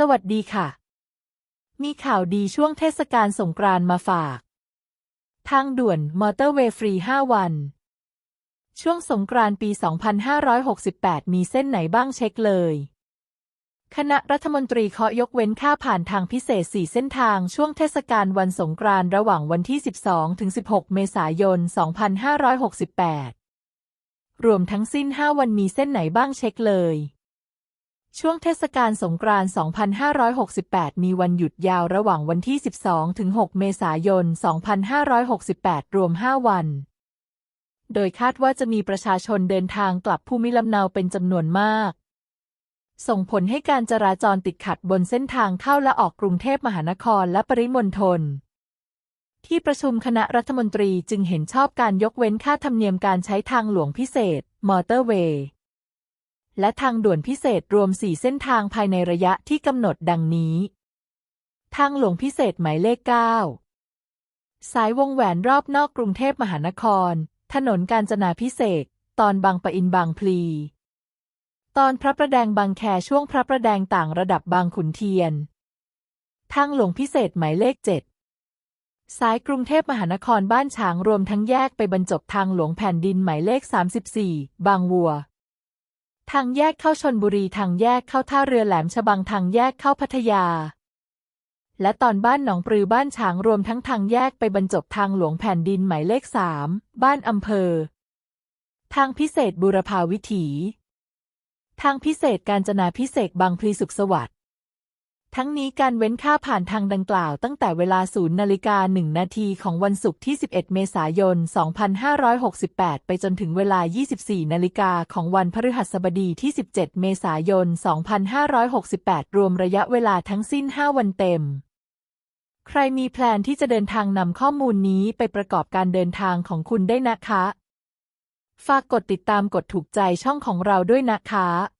สวัสดีค่ะ มีข่าวดีช่วงเทศกาลสงกรานต์มาฝาก ทางด่วนมอเตอร์เวย์ฟรี 5 วัน ช่วงสงกรานต์ปี 2568 มีเส้นไหนบ้างเช็คเลย คณะรัฐมนตรีเคาะยกเว้นค่าผ่านทางพิเศษ 4 เส้นทางช่วงเทศกาลวันสงกรานต์ระหว่างวันที่ 12ถึง16 เมษายน 2568 รวมทั้งสิ้น 5 วันมีเส้นไหนบ้างเช็คเลย ช่วงเทศกาลสงกรานต์ 2568 มีวันหยุดยาวระหว่างวันที่ 12 ถึง 6 เมษายน 2568 รวม 5 วัน โดยคาดว่าจะมีประชาชนเดินทางกลับภูมิลำเนาเป็นจำนวนมาก ส่งผลให้การจราจรติดขัดบนเส้นทางเข้าและออกกรุงเทพมหานครและปริมณฑลที่ประชุมคณะรัฐมนตรีจึงเห็นชอบการยกเว้นค่าธรรมเนียมการใช้ทางหลวงพิเศษ มอเตอร์เวย์ และทางด่วนพิเศษรวม 4 เส้นทางภายในระยะที่กำหนดดังนี้ ทางหลวงพิเศษหมายเลข 9 สายวงแหวนรอบนอกกรุงเทพมหานคร ถนนกาญจนาพิเศษ ตอนบางปะอินบางพลี ตอนพระประแดงบางแคช่วงพระประแดงต่างระดับบางขุนเทียน ทางหลวงพิเศษหมายเลข 7สายกรุงเทพมหานครบ้านฉางรวมทั้งแยกไปบรรจบทางหลวงแผ่นดินหมายเลข 34 บางวัว ทางแยกเข้าชนบุรีทางแยกเข้าท่าเรือแหลมฉบังทางแยกเข้าพัทยา และตอนบ้านหนองปลือบ้านฉางรวมทั้งทางแยกไปบรรจบทางหลวงแผ่นดินหมายเลขสามบ้านอำเภอ ทางพิเศษบุรพาวิถี ทางพิเศษการจนาพิเศษบางพลีสุขสวัสดิ์ ทั้งนี้การเว้นค่าผ่านทางดังกล่าวตั้งแต่เวลา0นาฬิกา1นาทีของวันศุกร์ที่ 11 เมษายน 2568 ไปจนถึงเวลา 24 นาฬิกาของวันพฤหัสบดีที่ 17 เมษายน 2568 รวมระยะเวลาทั้งสิ้น 5 วันเต็ม ใครมีแพลนที่จะเดินทางนำข้อมูลนี้ไปประกอบการเดินทางของคุณได้นะคะ ฝากกดติดตามกดถูกใจช่องของเราด้วยนะคะ